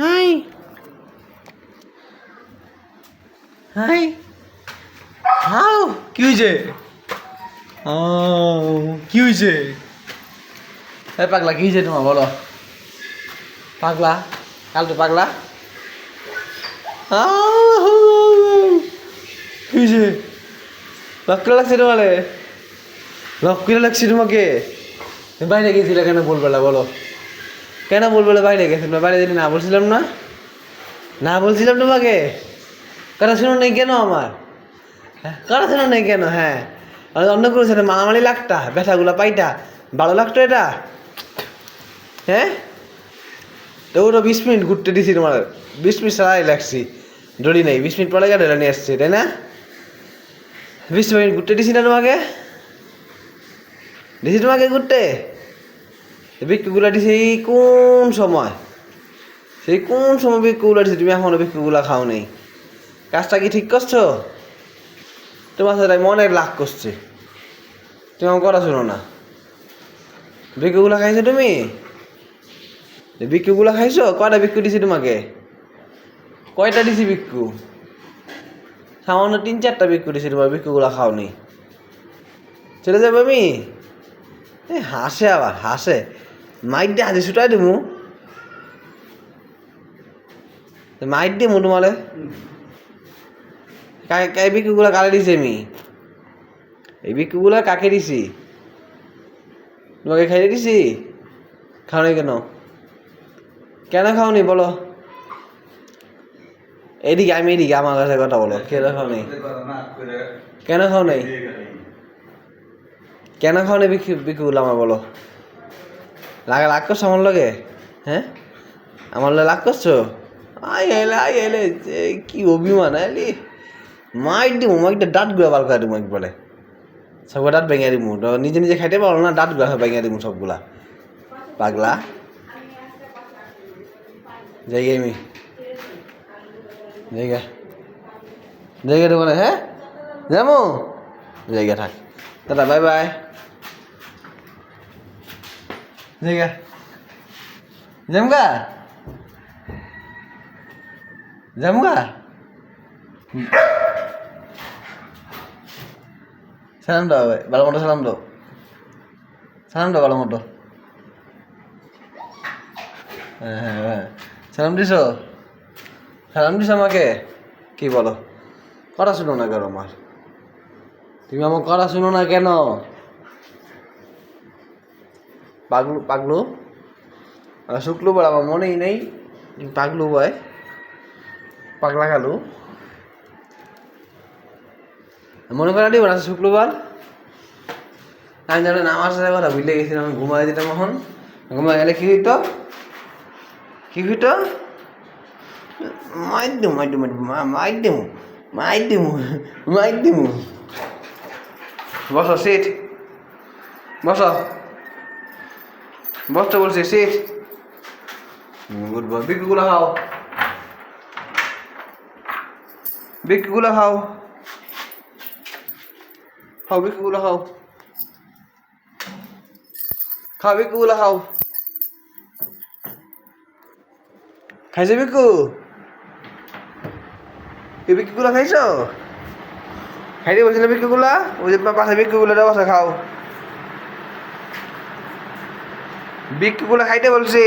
High hi how কি হয়েছে ও কি হয়েছে এই পাগলা কি হয়েছে তোমার? বলো। পাগলা? কাল তো পাগলা? কি হয়েছে লক্ষ্য লাগছে তোমারে? লক্ষ্য লাগছে তোমাকে? বাইরে গেছিলে কেন বলবে বলো। কেন বলবে বাইরে গেছিল বাইরে দিলে না বলছিলাম না? না বলছিলাম তোমাকে? কথা শুনো নেই কেন আমার? হ্যাঁ কথা শুনো নেই কেন? হ্যাঁ। অন্য কোনো ছেলে মামালি লাখটা ব্যথাগুলো পাইটা বারো লাখ তো এটা? হ্যাঁ? তো ওটা বিশ মিনিট ঘুরতে দিছি তোমার। বিশ মিনিট সারাই লাগছি। দড়ি নেই। বিশ মিনিট পরে গাড়ি নিয়ে আসছি, তাই না? বিশ মিনিট ঘুরতে দিছি না তোমাকে? দিছি তোমাকে ঘুরতে? বিক্ষুগুলা দিছি কোন সময়? সেই কোন সময় বিক্ষুগুলা দিছি? তুমি এখনও বিক্ষুগুলা খাও নেই কাজটা কি ঠিক করছ? তোমার সাথে মনের লাখ করছে। তুমি আমার কথা শোনো না। বিক্ষুগুলা খাইছো তুমি? বিক্ষুগুলা খাইছো? কয়টা বিক্ষু দিছি তোমাকে? কয়টা দিছি বিক্ষু সামান্য তিন চারটা বিক্ষু দিছি তোমার বিক্ষুগুলা খাও নি চলে যাবে আমি? হাসে আবার, হাসে। মাইক দিয়ে হাসি ছুটাই দিমু। মাইক দিমু তোমালে। এই বিকুগুলা কালে দিছি আমি এই বিকুগুলা কাকে দিছি? তোমাকে খাইয়ে দিছি? খাওনি কেন? কেন খাওনি বলো। এদিকে, আমি এদিকে আমার কাছে কথা বলো। কেন খাওনি? কেন খাও নাই কেন খাও নি বিক্রি বিক্রিগুলো আমার বলো? লাগা লাগ করছ আমার লগে? হ্যাঁ? আমার লগে লাগ করছ? আই এলে আই এলে কি অভিমান আইলি মাইক দিমু মাইকটা দাঁতগুলা বার করে দিমু একবারে। সবগুলো দাঁত ভেঙে তো নিজে নিজে খাইতে পারো না, দাঁতগুলা ভেঙে দিমু সবগুলা। পাগলা। যাই আমি জায়গা। জায়গা দেবো না হ্যাঁ? যাব জায়গা থাক। দাদা বাই বাই। জায়গা। যামগা যামগা সালাম দাও ভাই, ভালো মতো সালাম দাও। সালাম দাও ভালো মতো। হ্যাঁ হ্যাঁ হ্যাঁ। সালাম দিছো? সালাম দিছো আমাকে? কি বলো? কথা শুনো না কেন আমার? তুমি আমার কথা শুনো না কেন? পাগলু পাগলু? আর শুক্রবার আমার মনেই নেই। পাগলু বয়। পাগলা খালু মনে করা দিব না শুক্রবার আমি জানি না, আমার সাথে কথা বুঝলে গেছিলাম, আমি ঘুমাই দিতাম এখন। ঘুমাই গেলে কি হইতো? কি হইতো? মাইর দিমু মাইর দিমু মাইর দিমু মাইর দিমু মাইর দিমু বসো সিট বসো। বসতে বলছি সিট গুড বয় বিকুগুলো খাও বিকুগুলো খাও খাও বিকুগুলো খাও খাও বিকুগুলো খাও খাইছে বিকু এই বিকুগুলো খাইছো খাইতে বলছিল বিকুগুলা ওই যে পাশে বিকুগুলো দেওয়া আছে খাও করে খাইতে বলছি।